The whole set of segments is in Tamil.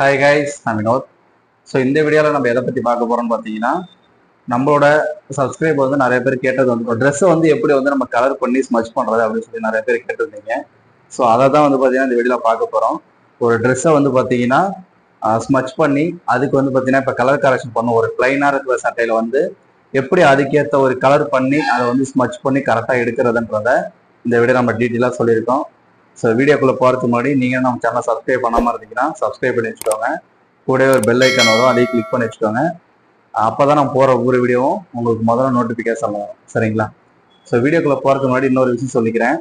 ஹாய் கைஸ் நான் வினோத் ஸோ இந்த வீடியோவில் நம்ம எதை பற்றி பார்க்க போகிறோம்னு பார்த்தீங்கன்னா நம்மளோட சப்ஸ்கிரைபர் வந்து நிறைய பேர் கேட்டது வந்து ட்ரெஸ்ஸை வந்து எப்படி வந்து நம்ம கலர் பண்ணி ஸ்மச் பண்ணுறது அப்படின்னு சொல்லி நிறைய பேர் கேட்டிருந்தீங்க. ஸோ அதை தான் வந்து பார்த்தீங்கன்னா இந்த வீடியோவில் பார்க்க போகிறோம் ஒரு ட்ரெஸ்ஸை வந்து பார்த்தீங்கன்னா ஸ்மச் பண்ணி அதுக்கு வந்து பார்த்தீங்கன்னா இப்போ கலர் கரெக்ஷன் பண்ணும். ஒரு பிளைனாக இருக்கிற சட்டையில் வந்து எப்படி அதுக்கேற்ற ஒரு கலர் பண்ணி அதை வந்து ஸ்மச் பண்ணி கரெக்டாக எடுக்கிறதுன்றத இந்த வீடியோ நம்ம டீட்டெயிலாக சொல்லியிருக்கோம். ஸோ வீடியோக்குள்ளே போகிறதுக்கு முன்னாடி நீங்கள் நம்ம சேனலை சப்ஸ்கிரைப் பண்ணாமல் இருந்தீங்கன்னா சப்ஸ்கிரைப் பண்ணி வச்சுக்கோங்க. கூடவே ஒரு பெல் ஐக்கான் வரும் அதையும் கிளிக் பண்ணி வச்சுக்கோங்க. அப்போ தான் நம்ம போகிற ஒவ்வொரு வீடியோவும் உங்களுக்கு முதல்ல நோட்டிஃபிகேஷன் வரும். சரிங்களா? ஸோ வீடியோக்குள்ளே போகிறதுக்கு முன்னாடி இன்னொரு விஷயம் சொல்லிக்கிறேன்.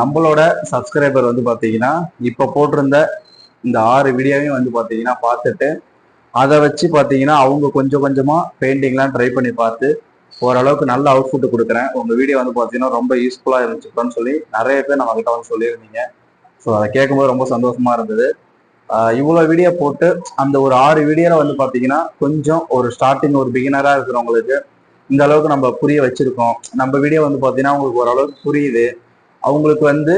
நம்மளோட சப்ஸ்கிரைபர் வந்து பார்த்தீங்கன்னா இப்போ போட்டிருந்த இந்த ஆறு வீடியோவையும் வந்து பார்த்தீங்கன்னா பார்த்துட்டு அதை வச்சு பார்த்தீங்கன்னா அவங்க கொஞ்சம் கொஞ்சமாக பெயிண்டிங்லாம் ட்ரை பண்ணி பார்த்து ஓரளவுக்கு நல்ல அவுட்புட் கொடுக்குறேன். உங்கள் வீடியோ வந்து பார்த்தீங்கன்னா ரொம்ப யூஸ்ஃபுல்லாக இருந்துச்சுன்னு சொல்லி நிறைய பேர் நம்ம கிட்ட வந்து சொல்லியிருந்தீங்க. ஸோ அதை கேட்கும்போது ரொம்ப சந்தோஷமா இருந்தது. இவ்வளோ வீடியோ போட்டு அந்த ஒரு ஆறு வீடியோவில் வந்து பார்த்தீங்கன்னா கொஞ்சம் ஒரு ஸ்டார்டிங் ஒரு பிகினராக இருக்கிறவங்களுக்கு இந்த அளவுக்கு நம்ம புரிய வச்சிருக்கோம். நம்ம வீடியோ வந்து பார்த்தீங்கன்னா உங்களுக்கு ஓரளவுக்கு புரியுது. அவங்களுக்கு வந்து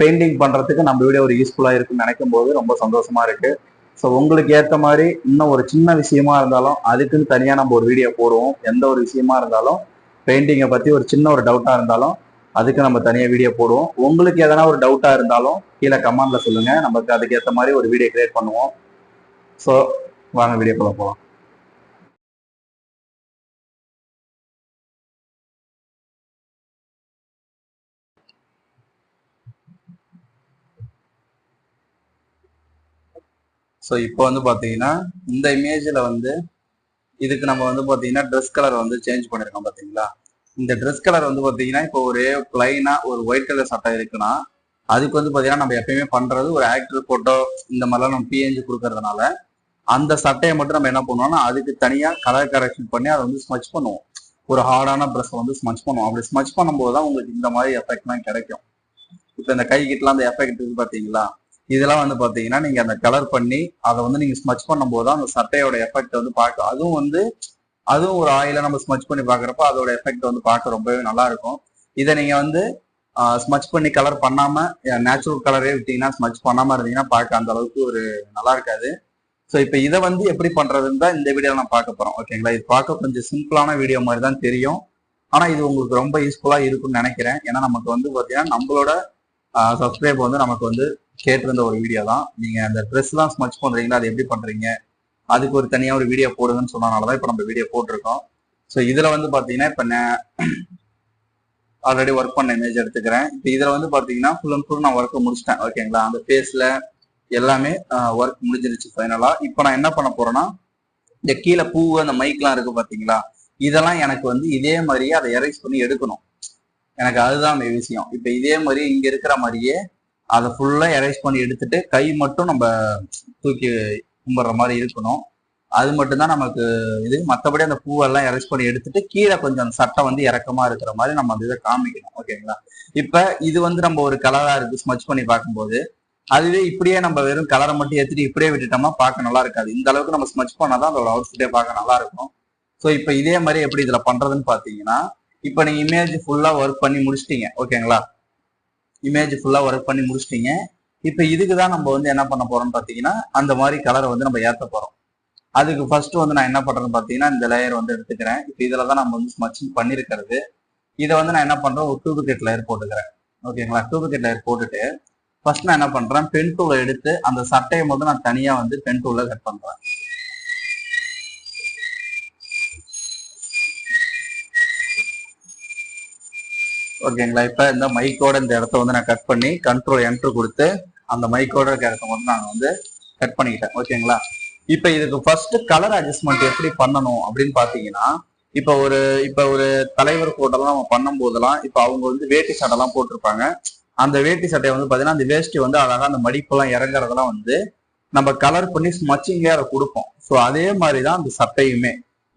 பெயிண்டிங் பண்ணுறதுக்கு நம்ம வீடியோ ஒரு யூஸ்ஃபுல்லாக இருக்குன்னு நினைக்கும் போது ரொம்ப சந்தோஷமா இருக்குது ஸோ உங்களுக்கு ஏற்ற மாதிரி இன்னும் ஒரு சின்ன விஷயமா இருந்தாலும் அதுக்குன்னு தனியாக நம்ம ஒரு வீடியோ போடுவோம். எந்த ஒரு விஷயமா இருந்தாலும் பெயிண்டிங்கை பற்றி ஒரு சின்ன ஒரு டவுட்டாக இருந்தாலும் அதுக்கு நம்ம தனியாக வீடியோ போடுவோம். உங்களுக்கு எதனா ஒரு டவுட்டாக இருந்தாலும் கீழே கமெண்ட்ல சொல்லுங்க. நமக்கு அதுக்கு ஏற்ற மாதிரி ஒரு வீடியோ கிரியேட் பண்ணுவோம். ஸோ வாங்க வீடியோக்குள்ளே போகலாம் ஸோ இப்போ வந்து பார்த்தீங்கன்னா இந்த இமேஜில் வந்து இதுக்கு நம்ம வந்து பார்த்தீங்கன்னா ட்ரெஸ் கலர் வந்து சேஞ்ச் பண்ணியிருக்கோம் பார்த்தீங்களா இந்த ட்ரெஸ் கலர் வந்து பார்த்தீங்கன்னா இப்போ ஒரே பிளைனாக ஒரு ஒயிட் கலர் சட்டை இருக்குன்னா அதுக்கு வந்து பார்த்தீங்கன்னா நம்ம எப்பயுமே பண்ணுறது ஒரு ஆக்டர் ஃபோட்டோ இந்த மாதிரிலாம் நம்ம பிஎன்ஜி கொடுக்கறதுனால அந்த சட்டையை மட்டும் நம்ம என்ன பண்ணுவோம்னா அதுக்கு தனியாக கலர் கரெக்ஷன் பண்ணி அதை வந்து ஸ்மச் பண்ணுவோம். ஒரு ஹார்டான ப்ரெஸ்ஸை வந்து ஸ்மச் பண்ணுவோம். அப்படி ஸ்மச் பண்ணும்போது தான் உங்களுக்கு இந்த மாதிரி எஃபெக்ட்லாம் கிடைக்கும். இப்போ இந்த கை கிட்டலாம் அந்த எஃபெக்ட் இருக்கு பார்த்தீங்களா இதெல்லாம் வந்து பார்த்தீங்கன்னா நீங்க அந்த கலர் பண்ணி அதை வந்து நீங்க ஸ்மச் பண்ணும்போது தான் அந்த சட்டையோட எஃபெக்ட் வந்து பார்க்க அதுவும் வந்து அதுவும் ஒரு ஆயில நம்ம ஸ்மச் பண்ணி பார்க்குறப்ப அதோட எஃபெக்ட் வந்து பார்க்க ரொம்பவே நல்லா இருக்கும். இதை நீங்க வந்து ஸ்மச் பண்ணி கலர் பண்ணாம நேச்சுரல் கலரே விட்டீங்கன்னா ஸ்மச் பண்ணாம இருந்தீங்கன்னா பார்க்க அந்த அளவுக்கு ஒரு நல்லா இருக்காது. ஸோ இப்போ இதை வந்து எப்படி பண்றதுன்னு தான் இந்த வீடியோவில் நான் பார்க்க போறோம். ஓகேங்களா இது பார்க்க கொஞ்சம் சிம்பிளான வீடியோ மாதிரி தான் தெரியும். ஆனா இது உங்களுக்கு ரொம்ப யூஸ்ஃபுல்லா இருக்கும்னு நினைக்கிறேன். ஏன்னா நமக்கு வந்து பார்த்தீங்கன்னா நம்மளோட சப்ஸ்கிரைப் வந்து நமக்கு வந்து கேட்டிருந்த ஒரு வீடியோ தான். நீங்க அந்த ட்ரெஸ்லாம் ஸ்மச் பண்றீங்களா? அது எப்படி பண்றீங்க? அதுக்கு ஒரு தனியா ஒரு வீடியோ போடுங்கன்னு சொன்னனால தான் இப்போ நம்ம வீடியோ போட்டிருக்கோம். ஸோ இதுல வந்து பாத்தீங்கன்னா இப்போ ஆல்ரெடி ஒர்க் பண்ண இமேஜ் எடுத்துக்கிறேன். இப்போ இதுல வந்து பாத்தீங்கன்னா ஃபுல் அண்ட் ஃபுல் நான் ஒர்க்கை முடிச்சிட்டேன். ஓகேங்களா அந்த ஃபேஸ்ல எல்லாமே ஒர்க் முடிஞ்சிருச்சு ஃபைனலா இப்போ நான் என்ன பண்ண போறேன்னா இந்த கீழே பூ அந்த மைக்லாம் இருக்கு பாத்தீங்களா? இதெல்லாம் எனக்கு வந்து இதே மாதிரியே அதை எரேஸ் பண்ணி எடுக்கணும். எனக்கு அதுதான் அந்த விஷயம். இப்போ இதே மாதிரி இங்க இருக்கிற மாதிரியே அதை ஃபுல்லாக எரேஸ் பண்ணி எடுத்துட்டு கை மட்டும் நம்ம தூக்கி கும்பிட்ற மாதிரி இருக்கணும். அது மட்டும்தான் நமக்கு இது. மற்றபடி அந்த பூவெல்லாம் எரேஸ் பண்ணி எடுத்துட்டு கீழே கொஞ்சம் அந்த சட்டை வந்து இறக்கமா இருக்கிற மாதிரி நம்ம அந்த இதை காமிக்கணும். ஓகேங்களா இப்போ இது வந்து நம்ம ஒரு கலராக இருக்கு ஸ்மச் பண்ணி பார்க்கும்போது. அதுவே இப்படியே நம்ம வெறும் கலரை மட்டும் ஏற்றிட்டு இப்படியே விட்டுட்டோம்னா பார்க்க நல்லா இருக்காது. இந்த அளவுக்கு நம்ம ஸ்மச் பண்ணாதான் அதோட அவுட்ஃபிட்டே பார்க்க நல்லா இருக்கும். ஸோ இப்போ இதே மாதிரி எப்படி இதில் பண்ணுறதுன்னு பார்த்தீங்கன்னா இப்போ நீங்கள் இமேஜ் ஃபுல்லாக ஒர்க் பண்ணி முடிச்சிட்டீங்க. ஓகேங்களா இமேஜ் ஃபுல்லா ஒர்க் பண்ணி முடிச்சிட்டீங்க. இப்போ இதுக்கு தான் நம்ம வந்து என்ன பண்ண போகிறோம்னு பாத்தீங்கன்னா அந்த மாதிரி கலரை வந்து நம்ம ஏத்த போறோம். அதுக்கு ஃபர்ஸ்ட் வந்து நான் என்ன பண்றேன்னு பாத்தீங்கன்னா இந்த லேயர் வந்து எடுத்துக்கிறேன். இப்போ இதில் தான் நம்ம வந்து ஸ்மச்சிங் பண்ணிருக்கிறது. இதை வந்து நான் என்ன பண்றேன் ஒரு டூபிகேட் லேயர் போட்டுக்கிறேன். ஓகேங்களா டூபிகேட் லேயர் போட்டுட்டு ஃபர்ஸ்ட் நான் என்ன பண்றேன் பென் டூலை எடுத்து அந்த சட்டையை மட்டும் நான் தனியா வந்து பென் டூல கட் பண்றேன். ஓகேங்களா? இப்ப இந்த மைக்கோட இந்த இடத்த வந்து நான் கட் பண்ணி கண்ட்ரோல் என்ட்ரு கொடுத்து அந்த மைக்கோட இருக்க இடத்த மட்டும் நான் வந்து கட் பண்ணிக்கிட்டேன். ஓகேங்களா? இப்ப இதுக்கு ஃபர்ஸ்ட் கலர் அட்ஜஸ்ட்மெண்ட் எப்படி பண்ணணும் அப்படின்னு பாத்தீங்கன்னா இப்ப ஒரு இப்ப ஒரு தலைவர் போட்டெல்லாம் நம்ம பண்ணும் போதெல்லாம் இப்ப அவங்க வந்து வேட்டி சட்டைலாம் போட்டிருப்பாங்க. அந்த வேட்டி சட்டையை வந்து பாத்தீங்கன்னா அந்த வேஷ்டி வந்து அழகா அந்த மடிப்பெல்லாம் இறங்குறதெல்லாம் வந்து நம்ம கலர் பண்ணி ஸ்மச்சிங்கே அதை கொடுப்போம். ஸோ அதே மாதிரி தான் அந்த சட்டையுமே.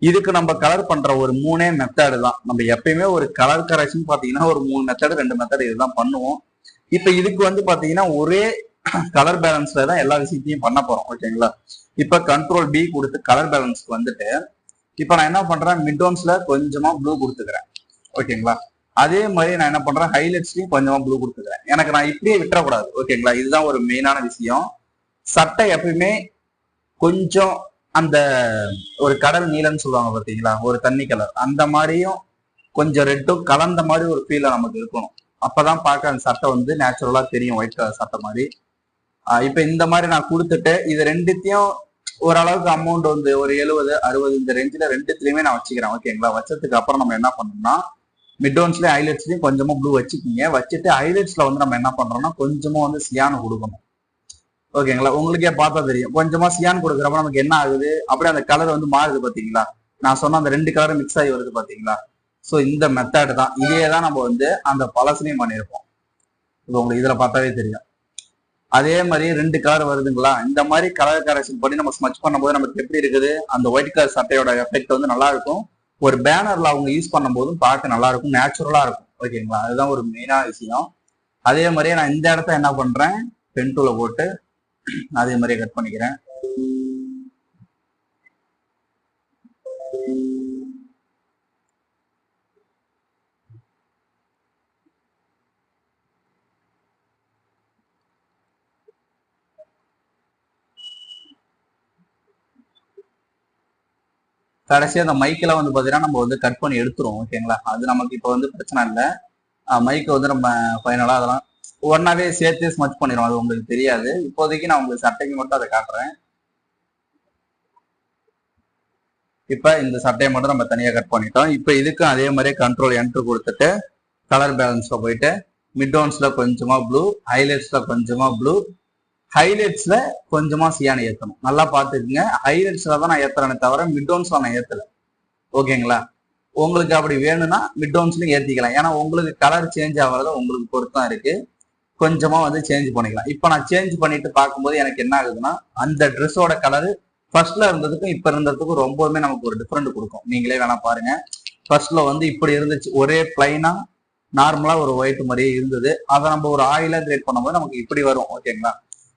இதுக்கு நம்ம கலர் பண்ற ஒரு மூணே மெத்தடு தான். நம்ம எப்பயுமே ஒரு கலர் கரெக்ஷன் பாத்தீங்கன்னா ஒரு மூணு மெத்தடு ரெண்டு மெத்தடு இதுதான் பண்ணுவோம். இப்ப இதுக்கு வந்து பாத்தீங்கன்னா ஒரே கலர் பேலன்ஸ்ல தான் எல்லா விஷயத்தையும் பண்ண போறோம் ஓகேங்களா இப்ப கண்ட்ரோல் பி கொடுத்து கலர் பேலன்ஸ்க்கு வந்துட்டு இப்ப நான் என்ன பண்றேன்? மிட்டோன்ஸ்ல கொஞ்சமா ப்ளூ கொடுத்துக்கிறேன் ஓகேங்களா அதே மாதிரி நான் என்ன பண்றேன்? ஹைலைட்ஸ்லயும் கொஞ்சமா ப்ளூ கொடுத்துக்கிறேன். எனக்கு நான் இப்படியே விட்டுறக்கூடாது ஓகேங்களா இதுதான் ஒரு மெயினான விஷயம். சட்டை எப்பயுமே கொஞ்சம் அந்த ஒரு கடல் நீலன்னு சொல்லுவாங்க பார்த்தீங்களா? ஒரு தண்ணி கலர் அந்த மாதிரியும் கொஞ்சம் ரெட்டும் கலந்த மாதிரி ஒரு ஃபீல நமக்கு இருக்கணும். அப்பதான் பார்க்க அந்த சட்டை வந்து நேச்சுரலா தெரியும் ஒயிட் கலர் சட்டை மாதிரி. இப்போ இந்த மாதிரி நான் கொடுத்துட்டு இது ரெண்டுத்தையும் ஓரளவுக்கு அமௌண்ட் வந்து ஒரு எழுபது அறுபது இந்த ரேஞ்சில் ரெண்டுத்துலையுமே நான் வச்சுக்கிறேன். ஓகேங்களா வச்சதுக்கு அப்புறம் நம்ம என்ன பண்ணோம்னா மிட்டோன்ஸ்லயும் ஹைலைட்ஸ்லயும் கொஞ்சமா ப்ளூ வச்சுக்கிங்க. வச்சுட்டு ஹைலைட்ஸ்ல வந்து நம்ம என்ன பண்றோம்னா கொஞ்சமா வந்து சியானு கொடுக்கணும். ஓகேங்களா? உங்களுக்கே பார்த்தா தெரியும். கொஞ்சமா சியான் கொடுக்குறப்ப நமக்கு என்ன ஆகுது? அப்படியே அந்த கலர் வந்து மாறுது பாத்தீங்களா? நான் சொன்ன அந்த ரெண்டு கலரும் மிக்ஸ் ஆகி வருது பாத்தீங்களா? ஸோ இந்த மெத்தட் தான். இதே தான் நம்ம வந்து அந்த பழசுலையும் பண்ணியிருப்போம். இப்போ உங்களுக்கு இதுல பார்த்தாவே தெரியும். அதே மாதிரி ரெண்டு கலர் வருதுங்களா? இந்த மாதிரி கலர் கரெக்ஷன் பண்ணி நம்ம ஸ்மச் பண்ணும்போது நமக்கு எப்படி இருக்குது? அந்த ஒயிட் கலர் சட்டையோட எஃபெக்ட் வந்து நல்லா இருக்கும். ஒரு பேனர்ல அவங்க யூஸ் பண்ணும்போதும் பார்க்க நல்லா இருக்கும். நேச்சுரலா இருக்கும். ஓகேங்களா? அதுதான் ஒரு மெயினான விஷயம். அதே மாதிரியே நான் இந்த இடத்த என்ன பண்றேன்? பென் டூல போட்டு அதே மாதிரியே கட் பண்ணிக்கிறேன். கடைசி அந்த மைக்கில் வந்து பார்த்தீங்கன்னா நம்ம வந்து கட் பண்ணி எடுத்துருவோம் ஓகேங்களா அது நமக்கு இப்போ வந்து பிரச்சனை இல்லை. மைக்கை வந்து நம்ம ஃபைனலாக அதெல்லாம் ஒன்னாவே சேர்த்து ஸ்மச் பண்ணிடும் அது உங்களுக்கு தெரியாது. இப்போதைக்கு நான் உங்களுக்கு சட்டைக்கு மட்டும் அதை காட்டுறேன். இப்போ இந்த சட்டையை மட்டும் நம்ம தனியாக கட் பண்ணிட்டோம். இப்போ இதுக்கும் அதே மாதிரியே கண்ட்ரோல் என்ட்ரு கொடுத்துட்டு கலர் பேலன்ஸ்ல போயிட்டு மிட்டோன்ஸ்ல கொஞ்சமா ப்ளூ ஹைலைட்ஸ்ல கொஞ்சமா ப்ளூ ஹைலைட்ஸ்ல கொஞ்சமா சியானை ஏத்தணும். நல்லா பாத்துக்கங்க ஹைலைட்ஸ்ல தான் நான் ஏத்துறேனே தவிர மிட்டோன்ஸ்ல நான் ஏத்தல. ஓகேங்களா உங்களுக்கு அப்படி வேணும்னா மிட்டோன்ஸ்லயும் ஏத்திக்கலாம். ஏன்னா உங்களுக்கு கலர் சேஞ்ச் ஆகிறது உங்களுக்கு பொருத்தம் இருக்கு. கொஞ்சமா வந்து சேஞ்ச் பண்ணிக்கலாம். இப்போ நான் சேஞ்ச் பண்ணிட்டு பார்க்கும்போது எனக்கு என்ன ஆகுதுன்னா அந்த ட்ரெஸ்ஸோட கலரு ஃபர்ஸ்ட்ல இருந்ததுக்கும் இப்ப இருந்ததுக்கும் ரொம்பவுமே நமக்கு ஒரு டிஃப்ரெண்ட் கொடுக்கும். நீங்களே வேணா பாருங்க. ஃபர்ஸ்ட்ல வந்து இப்படி இருந்துச்சு. ஒரே பிளைனா நார்மலா ஒரு ஒயிட் மாதிரியே இருந்தது. அதை நம்ம ஒரு ஆயிலா கிரியேட் பண்ணும்போது நமக்கு இப்படி வரும். ஓகேங்களா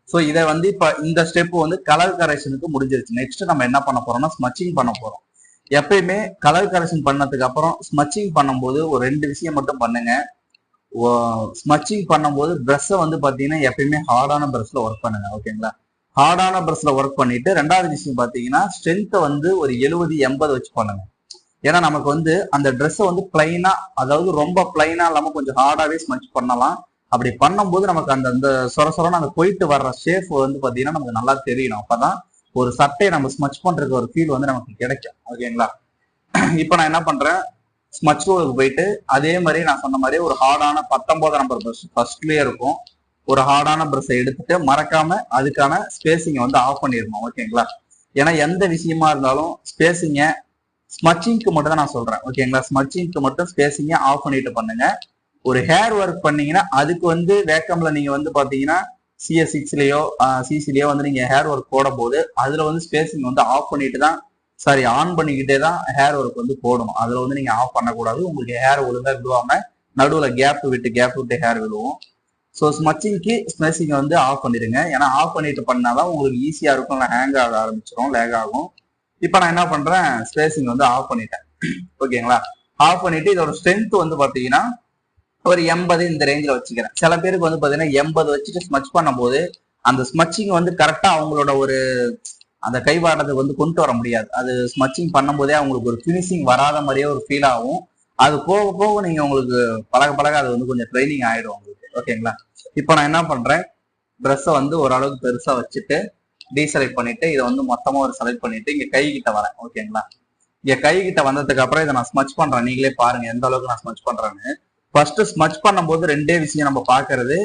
ஸோ இதை வந்து இப்ப இந்த ஸ்டெப் வந்து கலர் கரெக்ஷனுக்கு முடிஞ்சிருச்சு. நெக்ஸ்ட் நம்ம என்ன பண்ண போறோம்னா ஸ்மச்சிங் பண்ண போறோம். எப்பயுமே கலர் கரெக்ஷன் பண்ணதுக்கு அப்புறம் ஸ்மச்சிங் பண்ணும்போது ஒரு ரெண்டு விஷயம் மட்டும் பண்ணுங்க. ஸ்மச்சிங் பண்ணும்போது ப்ரஷ்ஷை வந்து பார்த்தீங்கன்னா எப்பயுமே ஹார்டான ப்ரஷ்ல ஒர்க் பண்ணுங்க ஓகேங்களா ஹார்டான ப்ரஷ்ல ஒர்க் பண்ணிட்டு ரெண்டாவது விஷயம் பார்த்தீங்கன்னா ஸ்ட்ரென்த்தை வந்து ஒரு எழுபது எண்பது வச்சு பண்ணுங்க. ஏன்னா நமக்கு வந்து அந்த ட்ரெஸ்ஸை வந்து பிளைனா அதாவது ரொம்ப பிளைனா இல்லாமல் கொஞ்சம் ஹார்டாகவே ஸ்மச் பண்ணலாம். அப்படி பண்ணும்போது நமக்கு அந்த அந்த சொர சொரன்னு அந்த போயிட்டு வர்ற ஷேஃப் வந்து பார்த்தீங்கன்னா நமக்கு நல்லா தெரியணும் அப்போதான் ஒரு சட்டையை நம்ம ஸ்மச் பண்ணுறதுக்கு ஒரு ஃபீல் வந்து நமக்கு கிடைக்கும் ஓகேங்களா இப்போ நான் என்ன பண்ணுறேன் ஸ்மச் ரோலுக்கு போயிட்டு அதே மாதிரி நான் சொன்ன மாதிரி ஒரு ஹார்டான பத்தொன்பது நம்பர் ப்ரஷ் ஃபர்ஸ்ட்லயே இருக்கும். ஒரு ஹார்டான ப்ரஷ்ஷை எடுத்துட்டு மறக்காம அதுக்கான ஸ்பேசிங்கை வந்து ஆஃப் பண்ணிடணும் ஓகேங்களா? ஏன்னா எந்த விஷயமா இருந்தாலும் ஸ்பேசிங்கை ஸ்மச்சிங்க்கு மட்டும் தான் நான் சொல்றேன் ஓகேங்களா? ஸ்மச்சிங்க்கு மட்டும் ஸ்பேசிங்கை ஆஃப் பண்ணிட்டு பண்ணுங்க. ஒரு ஹேர் ஒர்க் பண்ணீங்கன்னா அதுக்கு வந்து வேக்கம்ல நீங்க வந்து பாத்தீங்கன்னா சிஎஸ் சிக்ஸ்லயோ சிசிலயோ வந்து நீங்க ஹேர் ஒர்க் போடும் போது அதுல வந்து ஸ்பேசிங் வந்து ஆஃப் பண்ணிட்டு தான் சாரி ஆன் பண்ணிக்கிட்டே தான் ஹேர் ஒர்க் வந்து போடணும். அதில் வந்து நீங்கள் ஆஃப் பண்ணக்கூடாது. உங்களுக்கு ஹேர் ஒழுங்காக விழுவாம நடுவில் கேப் விட்டு கேப் விட்டு ஹேர் விழுவும் ஸோ ஸ்மச்சிங்க்கு ஸ்மெஷிங்கை வந்து ஆஃப் பண்ணிடுங்க. ஏன்னா ஆஃப் பண்ணிட்டு பண்ணாதான் உங்களுக்கு ஈஸியாக இருக்கும். இல்லை ஹேங் ஆக ஆரம்பிச்சிடும் லேக் ஆகும். இப்போ நான் என்ன பண்ணுறேன் ஸ்பேசிங் வந்து ஆஃப் பண்ணிட்டேன். ஓகேங்களா? ஆஃப் பண்ணிட்டு இதோட ஸ்ட்ரென்த் வந்து பார்த்தீங்கன்னா ஒரு எண்பது இந்த ரேஞ்சில் வச்சுக்கிறேன். சில பேருக்கு வந்து பார்த்தீங்கன்னா எண்பது வச்சுட்டு ஸ்மச் பண்ணும்போது அந்த ஸ்மச்சிங் வந்து கரெக்டாக அவங்களோட ஒரு அந்த கைவாடத்துக்கு வந்து கொண்டு வர முடியாது. அது ஸ்மச்சிங் பண்ணும்போதே அவங்களுக்கு ஒரு ஃபினிஷிங் வராத மாதிரியே ஒரு ஃபீல் ஆகும். அது போக போக நீங்க உங்களுக்கு பழக பழக அது வந்து கொஞ்சம் ட்ரைனிங் ஆயிடும் உங்களுக்கு. ஓகேங்களா இப்போ நான் என்ன பண்றேன்? ட்ரெஸ்ஸை வந்து ஓரளவுக்கு பெருசா வச்சுட்டு டீசெலக்ட் பண்ணிட்டு இதை வந்து மொத்தமா ஒரு செலக்ட் பண்ணிட்டு இங்க கை கிட்ட வரேன் ஓகேங்களா இங்க கை கிட்ட வந்ததுக்கு அப்புறம் இதை நான் ஸ்மச் பண்றேன். நீங்களே பாருங்க எந்த அளவுக்கு நான் ஸ்மச் பண்றேன்னு. ஃபர்ஸ்ட் ஸ்மச் பண்ணும்போது ரெண்டே விஷயம் நம்ம பாக்குறது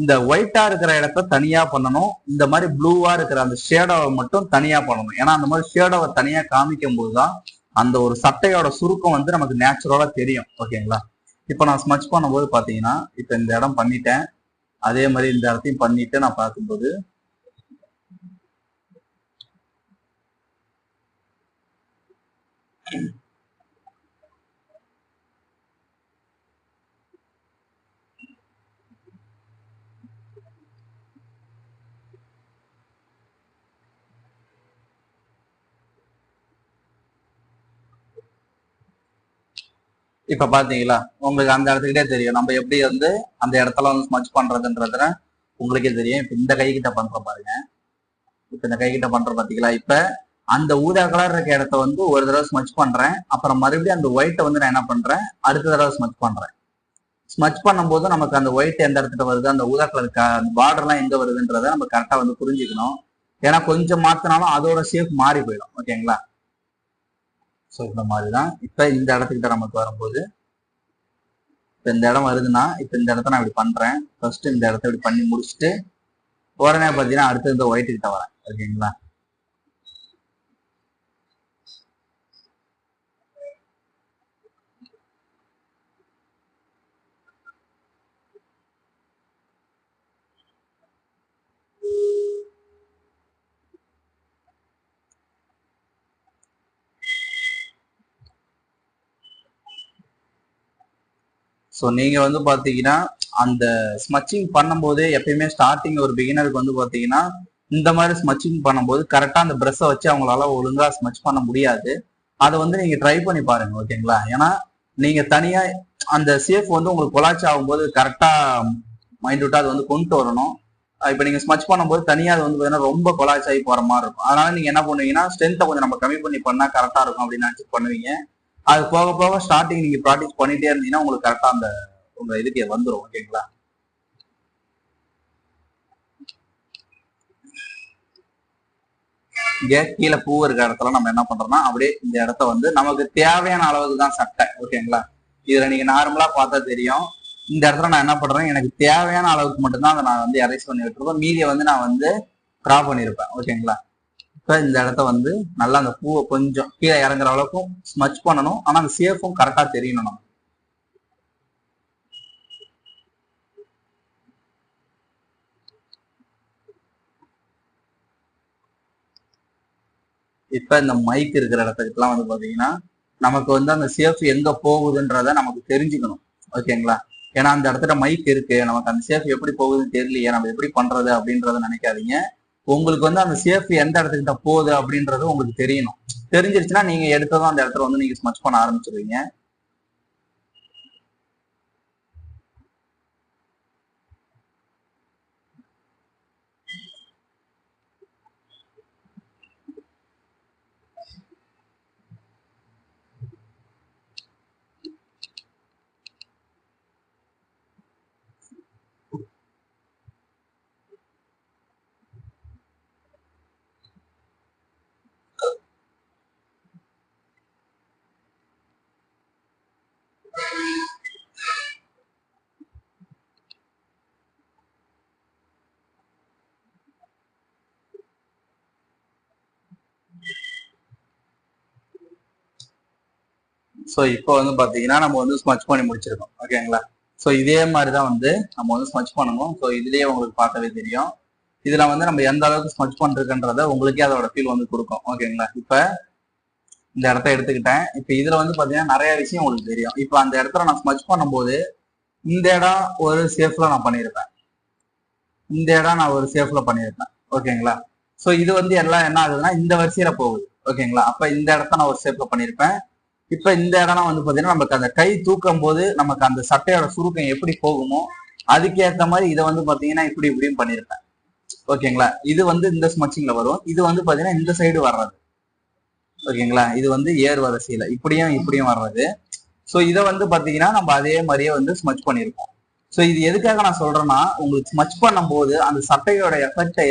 இந்த ஒயிட்டா இருக்கிற இடத்த தனியா பண்ணணும். இந்த மாதிரி ப்ளூவா இருக்கிற அந்த ஷேடோவை மட்டும் தனியா பண்ணணும். ஏன்னா அந்த மாதிரி ஷேடோவை தனியா காமிக்கும் போதுதான் அந்த ஒரு சட்டையோட சுருக்கம் வந்து நமக்கு நேச்சுரலா தெரியும். ஓகேங்களா? இப்போ நான் ஸ்மச் பண்ணும்போது பாத்தீங்கன்னா இப்போ இந்த இடம் பண்ணிட்டேன். அதே மாதிரி இந்த இடத்தையும் பண்ணிட்டு நான் பார்க்கும்போது இப்ப பாத்தீங்களா? உங்களுக்கு அந்த இடத்துக்கிட்டே தெரியும். நம்ம எப்படி வந்து அந்த இடத்துல வந்து ஸ்மச் பண்றதுன்றதுல உங்களுக்கே தெரியும். இப்ப இந்த கை கிட்ட பண்ற பாருங்க. இப்ப இந்த கைகிட்ட பண்ற பாத்தீங்களா? இப்ப அந்த ஊதா கலர் இருக்க இடத்த வந்து ஒரு தடவை ஸ்மச் பண்றேன். அப்புறம் மறுபடியும் அந்த ஒயிட்டை வந்து நான் என்ன பண்றேன்? அடுத்த தடவை ஸ்மச் பண்றேன். ஸ்மச் பண்ணும்போது நமக்கு அந்த ஒயிட் எந்த இடத்துல வருது? அந்த ஊதா கலர் பார்டர்லாம் எங்க வருதுன்றத நம்ம கரெக்டா வந்து புரிஞ்சுக்கணும். ஏன்னா கொஞ்சம் மாத்தினாலும் அதோட ஷேப் மாறி போயிடும். ஓகேங்களா ஸோ இந்த மாதிரி தான் இப்போ இந்த இடத்துக்கிட்ட நமக்கு வரும்போது இப்போ இந்த இடம் வருதுன்னா இப்போ இந்த இடத்த நான் இப்படி பண்ணுறேன் ஃபர்ஸ்ட் இந்த இடத்த இப்படி பண்ணி முடிச்சுட்டு உடனே பார்த்தீங்கன்னா அடுத்து இந்த ஒயிட் கிட்ட வரேன். ஓகேங்களா ஸோ நீங்க வந்து பாத்தீங்கன்னா அந்த ஸ்மச்சிங் பண்ணும்போது எப்பயுமே ஸ்டார்டிங் ஒரு பிகினருக்கு வந்து பாத்தீங்கன்னா இந்த மாதிரி ஸ்மச்சிங் பண்ணும்போது கரெக்டா அந்த ப்ரெஷ்ஷை வச்சு அவங்களால ஒழுங்கா ஸ்மச் பண்ண முடியாது. அதை வந்து நீங்க ட்ரை பண்ணி பாருங்க ஓகேங்களா ஏன்னா நீங்க தனியா அந்த சேஃப் வந்து உங்களுக்கு கொலாச்சி ஆகும்போது கரெக்டா மைண்ட் விட்டு அது வந்து கொண்டு வரணும். இப்போ இப்ப நீங்க ஸ்மச் பண்ணும்போது தனியா அது வந்து பாத்தீங்கன்னா ரொம்ப கொலாச்சி ஆகி போற மாதிரி இருக்கும். அதனால நீங்க என்ன பண்ணுவீங்கன்னா ஸ்ட்ரென்த்தை கொஞ்சம் நம்ம கம்மி பண்ணி பண்ணா கரெக்டா இருக்கும் அப்படின்னு நினைச்சு பண்ணுவீங்க. அது போக போக ஸ்டார்டிங் நீங்க ப்ராக்டிஸ் பண்ணிட்டே இருந்தீங்கன்னா உங்களுக்கு கரெக்டா அந்த உங்க இதுக்கு வந்துடும் ஓகேங்களா இங்க கீழே பூ இருக்க இடத்துல நம்ம என்ன பண்றோம்னா அப்படியே இந்த இடத்த வந்து நமக்கு தேவையான அளவுக்கு தான் சட்டை ஓகேங்களா இதுல நீங்க நார்மலா பார்த்தா தெரியும். இந்த இடத்துல நான் என்ன பண்றேன் எனக்கு தேவையான அளவுக்கு மட்டும்தான் அதை நான் வந்து எரேஸ் பண்ணி விட்டுருப்பேன் மீதியை வந்து நான் வந்து ட்ரா பண்ணியிருப்பேன் ஓகேங்களா இப்ப இந்த இடத்த வந்து நல்லா அந்த பூவை கொஞ்சம் கீழே இறங்குற அளவுக்கும் ஸ்மச் பண்ணணும். ஆனா அந்த சேஃபும் கரெக்டா தெரியணும் நமக்கு. இப்ப இந்த மைக் இருக்கிற இடத்துக்குலாம் வந்து பாத்தீங்கன்னா நமக்கு வந்து அந்த சேஃப் எங்க போகுதுன்றத நமக்கு தெரிஞ்சுக்கணும். ஓகேங்களா ஏன்னா அந்த இடத்துல மைக் இருக்கு. நமக்கு அந்த சேஃப் எப்படி போகுதுன்னு தெரியலையே. நம்ம எப்படி பண்றது அப்படின்றத நினைக்காதீங்க. உங்களுக்கு வந்து அந்த சேஃப் எந்த இடத்துக்கிட்ட போகுது அப்படின்றது உங்களுக்கு தெரியணும். தெரிஞ்சிருச்சுன்னா நீங்க எடுத்ததும் அந்த இடத்துல வந்து நீங்க ஸ்மச் பண்ண ஆரம்பிச்சிருவீங்க. ஸோ இப்போ வந்து பார்த்தீங்கன்னா நம்ம வந்து ஸ்மச் பண்ணி முடிச்சிருக்கோம். ஓகேங்களா ஸோ இதே மாதிரி தான் வந்து நம்ம வந்து ஸ்மச் பண்ணணும். ஸோ இதுலேயே உங்களுக்கு பார்க்கவே தெரியும். இதில் வந்து நம்ம எந்த அளவுக்கு ஸ்மச் பண்ணிருக்கன்றத உங்களுக்கே அதோட ஃபீல் வந்து கொடுக்கும். ஓகேங்களா இப்போ இந்த இடத்த எடுத்துக்கிட்டேன். இப்போ இதில் வந்து பார்த்தீங்கன்னா நிறைய விஷயம் உங்களுக்கு தெரியும். இப்போ அந்த இடத்துல நான் ஸ்மச் பண்ணும்போது இந்த இடம் ஒரு சேஃப்ல நான் பண்ணியிருப்பேன். இந்த இடம் நான் ஒரு சேஃப்ல பண்ணியிருப்பேன். ஓகேங்களா ஸோ இது வந்து எல்லாம் என்ன ஆகுதுன்னா இந்த வரிசையில போகுது. ஓகேங்களா அப்போ இந்த இடத்த நான் ஒரு சேஃப்ல பண்ணியிருப்பேன். இப்ப இந்த இடம்லாம் வந்து பாத்தீங்கன்னா நமக்கு அந்த கை தூக்கும் போது நமக்கு அந்த சட்டையோட சுருக்கம் எப்படி போகுமோ அதுக்கேற்ற மாதிரி இதை வந்து பாத்தீங்கன்னா இப்படி இப்படியும் பண்ணியிருப்பேன். ஓகேங்களா? இது வந்து இந்த ஸ்மச்சிங்ல வரும். இது வந்து பாத்தீங்கன்னா இந்த சைடு வர்றது. ஓகேங்களா? இது வந்து ஏர் வரிசையில. இப்படியும் இப்படியும் வர்றது. ஸோ இதை வந்து பாத்தீங்கன்னா நம்ம அதே மாதிரியே வந்து ஸ்மச் பண்ணியிருக்கோம் ஸோ இது எதுக்காக நான் சொல்றேன்னா உங்களுக்கு ஸ்மச் பண்ணும்போது அந்த சட்டையோட எஃபெக்டை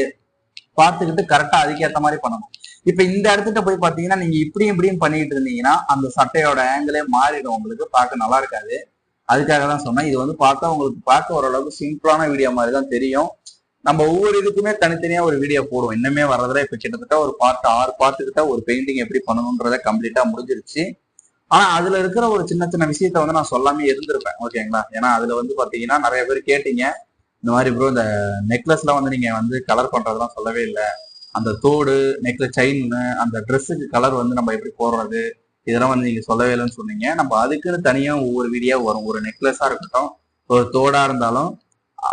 பார்த்துக்கிட்டு கரெக்டா அதுக்கேற்ற மாதிரி பண்ணணும். இப்ப இந்த இடத்துட்ட போய் பாத்தீங்கன்னா நீங்க இப்படியும் இப்படியும் பண்ணிட்டு இருந்தீங்கன்னா அந்த சட்டையோட ஆங்கிளே மாறிடும் உங்களுக்கு. பார்க்க நல்லா இருக்காது. அதுக்காக தான் சொன்னேன். இது வந்து பார்த்தா உங்களுக்கு பார்க்க ஓரளவுக்கு சிம்பிளான வீடியோ மாதிரி தான் தெரியும். நம்ம ஒவ்வொரு இதுக்குமே தனித்தனியா ஒரு வீடியோ போடுவோம். இன்னுமே வர்றதுல இப்ப கிட்டத்தட்ட ஒரு பார்ட் ஆறு பார்த்துக்கிட்டா ஒரு பெயிண்டிங் எப்படி பண்ணணுன்றத கம்ப்ளீட்டா முடிஞ்சிருச்சு. ஆனா அதுல இருக்கிற ஒரு சின்ன சின்ன விஷயத்த வந்து நான் சொல்லாம இருந்திருப்பேன். ஓகேங்களா ஏன்னா அதுல வந்து பாத்தீங்கன்னா நிறைய பேர் கேட்டீங்க. இந்த மாதிரி ப்ரோ இந்த நெக்லஸ்லாம் வந்து நீங்க வந்து கலர் பண்றதெல்லாம் சொல்லவே இல்லை. அந்த தோடு நெக்ல செயின் அந்த ட்ரெஸ்ஸுக்கு கலர் வந்து நம்ம எப்படி போடுறது? இதெல்லாம் வந்து நீங்க சொல்லவே இல்லைன்னு சொன்னீங்க. நம்ம அதுக்குன்னு தனியா ஒவ்வொரு வீடியோ வரும். ஒரு நெக்லஸா இருக்கட்டும் ஒரு தோடா இருந்தாலும்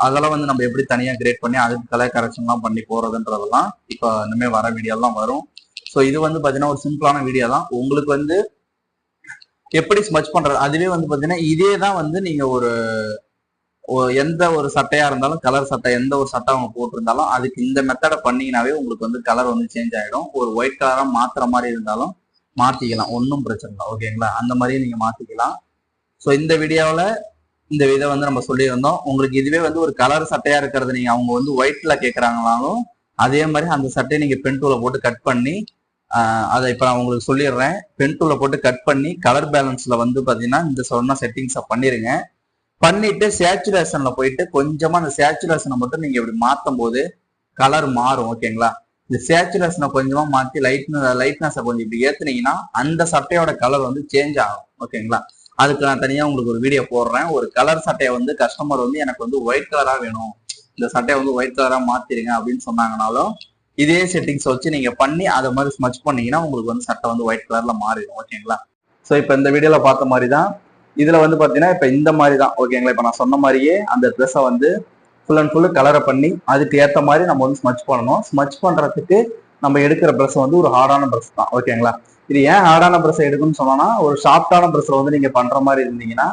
அதெல்லாம் வந்து நம்ம எப்படி தனியா கிரியேட் பண்ணி அதுக்கு கலர் கரெக்ஷன்லாம் பண்ணி போறதுன்றதெல்லாம் இப்போ இனிமேல் வர வீடியோலாம் வரும். ஸோ இது வந்து பாத்தீங்கன்னா ஒரு சிம்பிளான வீடியோ தான். உங்களுக்கு வந்து எப்படி ஸ்மச் பண்றது? அதுவே வந்து பாத்தீங்கன்னா இதே தான் வந்து நீங்க ஒரு எந்த ஒரு சட்டையா இருந்தாலும் கலர் சட்டை எந்த ஒரு சட்டை அவங்க போட்டிருந்தாலும் அதுக்கு இந்த மெத்தடை பண்ணீங்கனாவே உங்களுக்கு வந்து கலர் வந்து சேஞ்ச் ஆயிடும். ஒரு ஒயிட் கலரா மாற்றுற மாதிரி இருந்தாலும் மாத்திக்கலாம். ஒன்றும் பிரச்சனை இல்லை. ஓகேங்களா அந்த மாதிரியே நீங்க மாத்திக்கலாம். ஸோ இந்த வீடியோவில் இந்த இதை வந்து நம்ம சொல்லியிருந்தோம். உங்களுக்கு இதுவே வந்து ஒரு கலர் சட்டையா இருக்கிறது நீங்க அவங்க வந்து ஒயிட்ல கேட்குறாங்களாலும் அதே மாதிரி அந்த சட்டையை நீங்க பென் டூவில் போட்டு கட் பண்ணி அதை இப்போ நான் உங்களுக்கு சொல்லிடுறேன். பென் டூவில் போட்டு கட் பண்ணி கலர் பேலன்ஸ்ல வந்து பார்த்தீங்கன்னா இந்த சொன்ன செட்டிங்ஸை பண்ணிருங்க. பண்ணிட்டு சேச்சுரேஷன்ல போயிட்டு கொஞ்சமா அந்த சேச்சுரேஷனை மட்டும் நீங்க இப்படி மாத்தும் போது கலர் மாறும் ஓகேங்களா இந்த சேச்சுரேஷனை கொஞ்சமா மாத்தி லைட் லைட்னஸை கொஞ்சம் இப்படி ஏத்துனீங்கன்னா அந்த சட்டையோட கலர் வந்து சேஞ்ச் ஆகும் ஓகேங்களா அதுக்கு நான் தனியா உங்களுக்கு ஒரு வீடியோ போடுறேன். ஒரு கலர் சட்டையை வந்து கஸ்டமர் வந்து எனக்கு வந்து ஒயிட் கலரா வேணும். இந்த சட்டையை வந்து ஒயிட் கலரா மாத்திருங்க அப்படின்னு சொன்னாங்கனாலும் இதே செட்டிங்ஸ் வச்சு நீங்க பண்ணி அதை மாதிரி ஸ்மச் பண்ணீங்கன்னா உங்களுக்கு வந்து சட்டை வந்து ஒயிட் கலர்ல மாறிடும் ஓகேங்களா ஸோ இப்போ இந்த வீடியோல பார்த்த மாதிரி தான் இதுல வந்து பாத்தீங்கன்னா இப்போ இந்த மாதிரி தான் ஓகேங்களா இப்போ நான் சொன்ன மாதிரியே அந்த ட்ரெஸ்ஸை வந்து ஃபுல் அண்ட் ஃபுல்லு கலரை பண்ணி அதுக்கு ஏற்ற மாதிரி நம்ம வந்து ஸ்மச் பண்ணணும். ஸ்மச் பண்றதுக்கு நம்ம எடுக்கிற ப்ரெஸ் வந்து ஒரு ஹார்டான ப்ரெஸ் தான். ஓகேங்களா இது ஏன் ஹார்டான ப்ரெஸ் எடுக்கணும்னு சொன்னோம்னா ஒரு சாஃப்டான ப்ரெஸ்ல வந்து நீங்க பண்ற மாதிரி இருந்தீங்கன்னா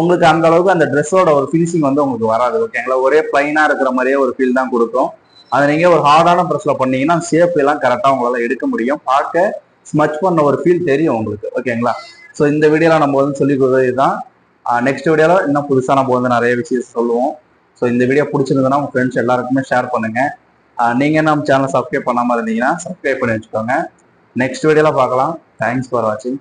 உங்களுக்கு அந்த அளவுக்கு அந்த ட்ரெஸ்ஸோட ஒரு ஃபினிஷிங் வந்து உங்களுக்கு வராது. ஓகேங்களா ஒரே பிளைனா இருக்கிற மாதிரியே ஒரு ஃபீல் தான் கொடுக்கும். அதை நீங்க ஒரு ஹார்டான ப்ரெஸ்ல பண்ணீங்கன்னா ஷேப் எல்லாம் கரெக்டா உங்களால எடுக்க முடியும். பார்க்க ஸ்மச் பண்ண ஒரு ஃபீல் தெரியும் உங்களுக்கு. ஓகேங்களா ஸோ இந்த வீடியோல நம்ம வந்து சொல்லி கொடுத்தது இதுதான். நெக்ஸ்ட் வீடியோல இன்னும் புதுசாக நம்ம வந்து நிறைய விஷயம் சொல்லுவோம். ஸோ இந்த வீடியோ பிடிச்சிருந்ததுன்னா உங்க ஃப்ரெண்ட்ஸ் எல்லாருக்குமே ஷேர் பண்ணுங்க. நீங்கள் நீங்க நம்ம சேனலை சப்ஸ்கிரைப் பண்ணாம இருந்தீங்கன்னா சப்ஸ்கிரைப் பண்ணி வச்சுக்கோங்க. நெக்ஸ்ட் வீடியோல பார்க்கலாம். தேங்க்ஸ் ஃபார் வாட்சிங்